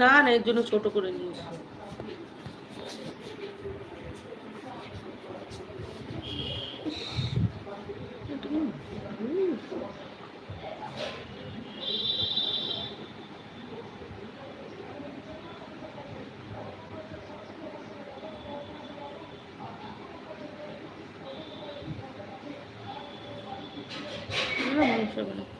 না না এর জন্য ছোট করে নিয়েছি। না, মাংস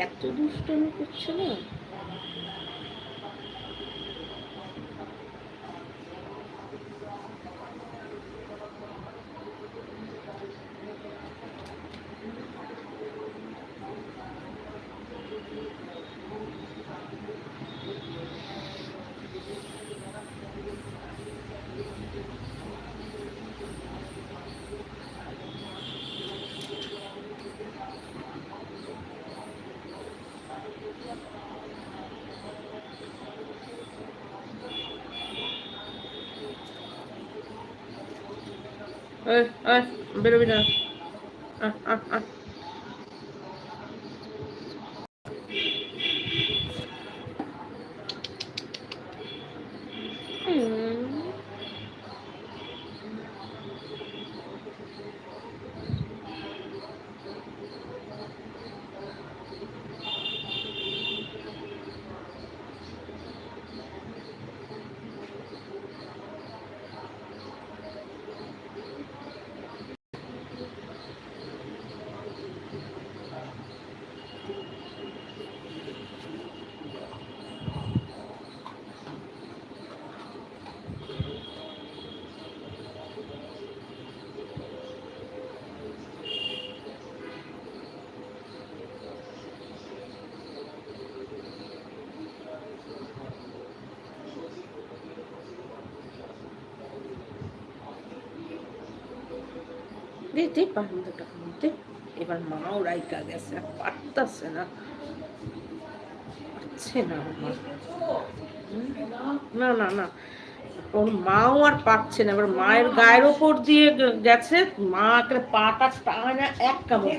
এত দুষ্টমি করছে না? বেরোবি না। আহ আহ আহ হুম। দে দে বারান্দাটা খুলতে এবার মাও গেছে পারতাছে না। পারছে না? না না না। ওর মাও আর পাচ্ছে না এবার মায়ের গায়ের ওপর দিয়ে গেছে মা একটা পাটা টানা এক কামড়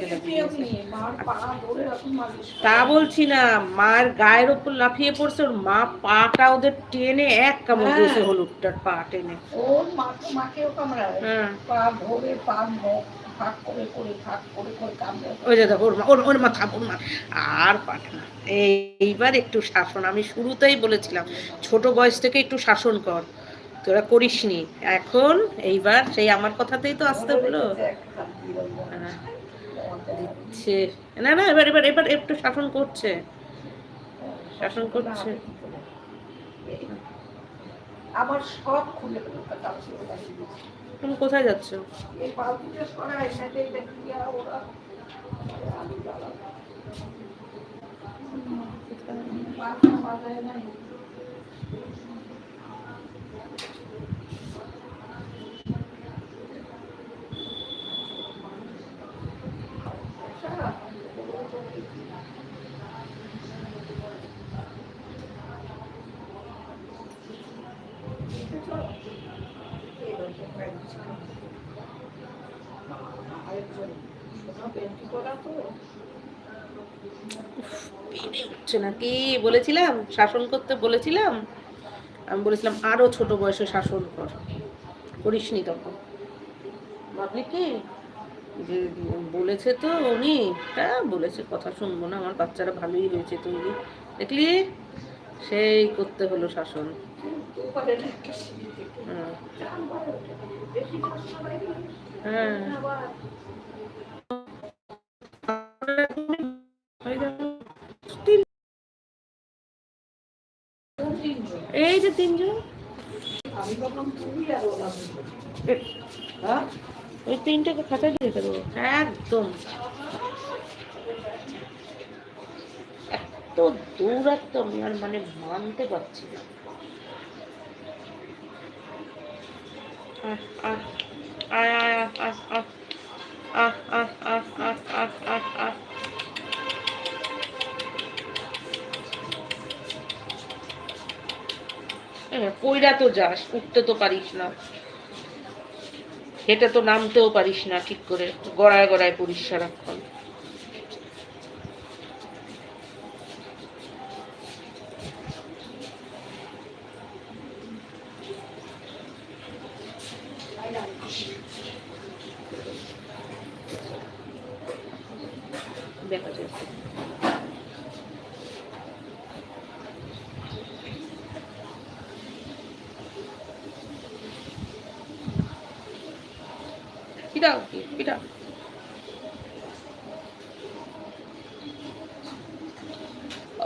তা বলছি না মায়ের গায়ের ওপর লাফিয়ে পড়ছে ওর মা পাটা ওদের টেনে এক কামড় হ্যাঁ। দিয়েছে হলুদটার পা টেনে। ওর মাকে মাকেও কামড়ায়। হ্যাঁ। পা ধরে পা ওই যে দেখো ওর মা ওর মাথা ওর মা। আর পারে না। এইবার একটু শাসন আমি শুরুতেই বলেছিলাম ছোট বয়স থেকে একটু শাসন কর। তোরা করিসনি। এখন এইবার সেই আমার কথাতেই তো আসতে হলো। দিচ্ছে। না না এবার এবার এবার একটু শাসন করছে। শাসন করছে। আমার সব খুলে। তুমি কোথায় যাচ্ছ বালতিটা সরাই সাথে এটা দিয়া ওরা আলু জ্বালা বাসা বাজায় নাই হচ্ছে না কি বলেছিলাম, শাসন করতে বলেছিলাম। আমি বলেছিলাম, আরও ছোট বয়সে শাসন কর। করিসনি তখন। ভাবলি কি? যে বলেছে তো উনি হ্যাঁ বলেছে কথা শুনব না আমার বাচ্চারা ভালোই হয়েছে তৈরি। দেখলি সেই করতে হলো শাসন। হ্যাঁ। হ্যাঁ এই যে তিনজন। আমি ভাবলাম তুই আর হ্যাঁ? ওই তিনটে খাঁচায় দিয়ে দেবো। একদম। এত দৌড়াত্ম আমি আর মানে মানতে পারছি না। কইরা তো যাস, উঠতে তো পারিস না। হেঁটে তো নামতেও পারিস না ঠিক করে। গড়ায় গড়ায় পড়িস সারাক্ষণ। দেখা যাচ্ছে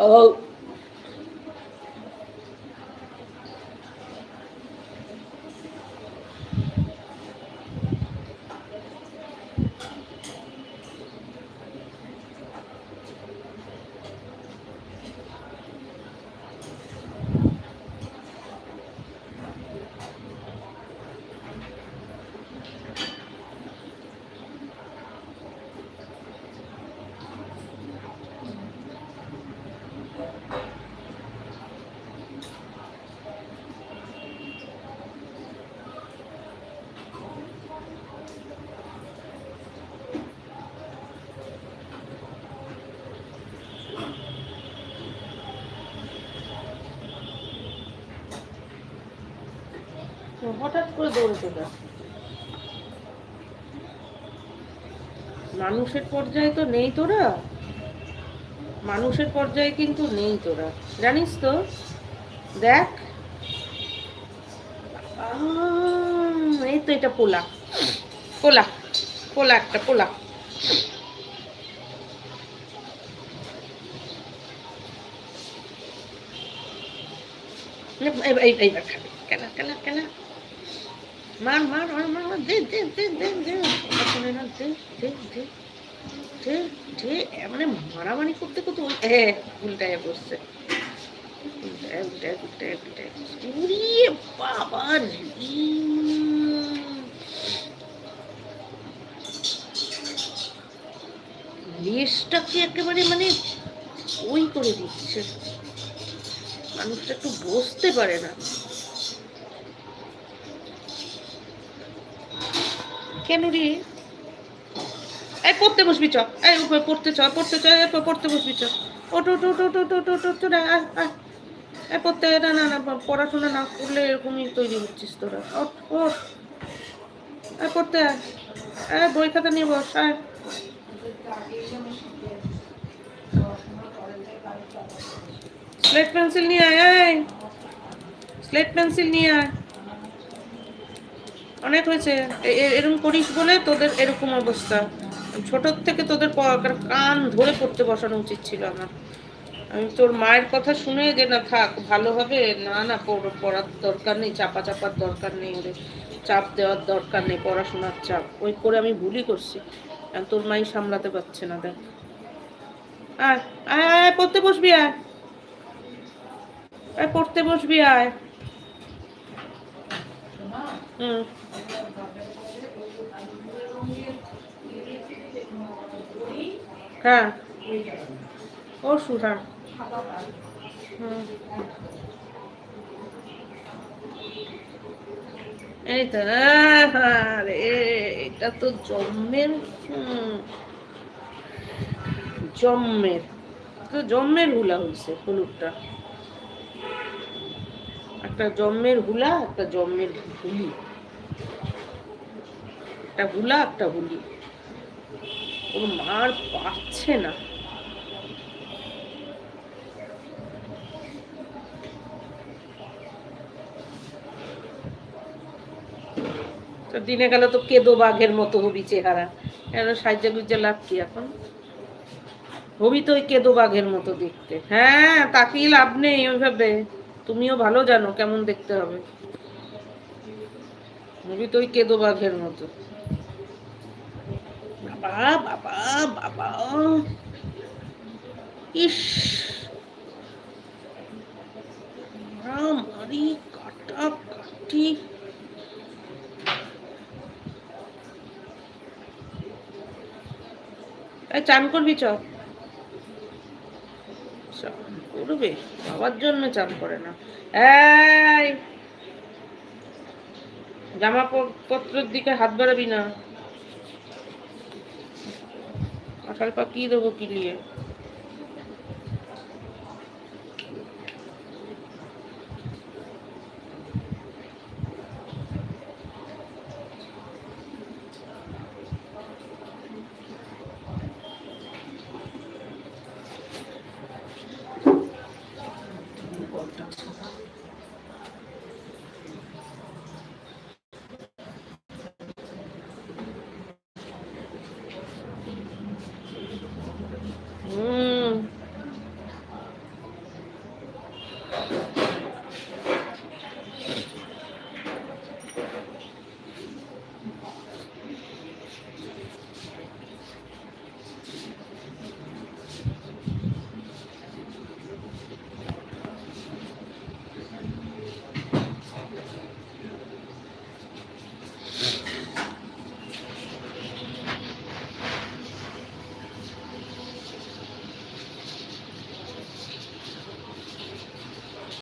Oh, হঠাৎ করে দৌড়ে চলে আসে। মানুষের পর্যায়ে তো নেই তোরা। মানুষের পর্যায়ে কিন্তু নেই তোরা। জানিস তো? দেখ। এই তো এটা পোলা। পোলা। পোলা একটা, পোলা। কেন কেন কেন। মার মার মার মার দে দে দে দে দে কথা না দে দে দে দে দে মানে মারামারি করতে করতে ওই এ, উল্টায় বসছে। উল্টায় উল্টায় উল্টায় উল্টায় উড়িয়ে বাবা লেজটাকে একেবারে মানে ওই করে দিচ্ছে। মানুষটা একটু বসতে পারে না। কেন এই পড়তে বসবি চ। এই উপরে পড়তে চ পড়তে চ, এই পড়তে বসবি চ। ওট ওট ওট ওট ওট ওট আয় আয়। এই পড়তে, না না না, পড়াশোনা না করলে এরকমই তৈরি হচ্ছিস তোরা। ওট ওট এই পড়তে এই বই খাতা নিয়ে বস, আয়। স্লেট পেন্সিল নিয়ে আয় স্লেট পেন্সিল নিয়ে আয়। অনেক হয়েছে। এরকম করিস বলে তোদের এরকম অবস্থা। ছোটোর থেকে তোদের কান ধরে পড়তে বসানো উচিত ছিল আমার। আমি তোর মায়ের কথা শুনে যে না থাক ভালো হবে না না পড়ার দরকার নেই চাপা চাপার দরকার নেই ওদের চাপ দেওয়ার দরকার নেই পড়াশোনার চাপ। ওই করে আমি ভুলই করছি। তোর মাই সামলাতে পারছে না দেখ। আয় আয়, আয় পড়তে বসবি আয়। আয় পড়তে বসবি আয়। হুম। হ্যাঁ। হ্যাঁ। এটা তো জন্মের জন্মের, তো জন্মের হুলা হয়েছে হলুদটা। একটা জন্মের হুলা, একটা জন্মের হুলি। একটা হুলা একটা হুলি ওর মার পাচ্ছে না। তো দিনে গেল তো কেদো বাঘের মতো হবি চেহারা। কেন সাহায্য গুজ্জা লাভ কি এখন? হবি তো ওই কেদো বাঘের মতো দেখতে। হ্যাঁ তাকেই লাভ নেই ওইভাবে। তুমিও ভালো জানো কেমন দেখতে হবে। হবি তো ওই কেদো বাঘের মতো। বাবা বাবা বাবা। ইস। মারামারি চান করবি, চ। চান করবে? বাবার জন্য চান করে না। এই জামা পত্রের দিকে হাত বাড়াবি না। কাঁঠাল পাকিয়ে দেবো কিলিয়ে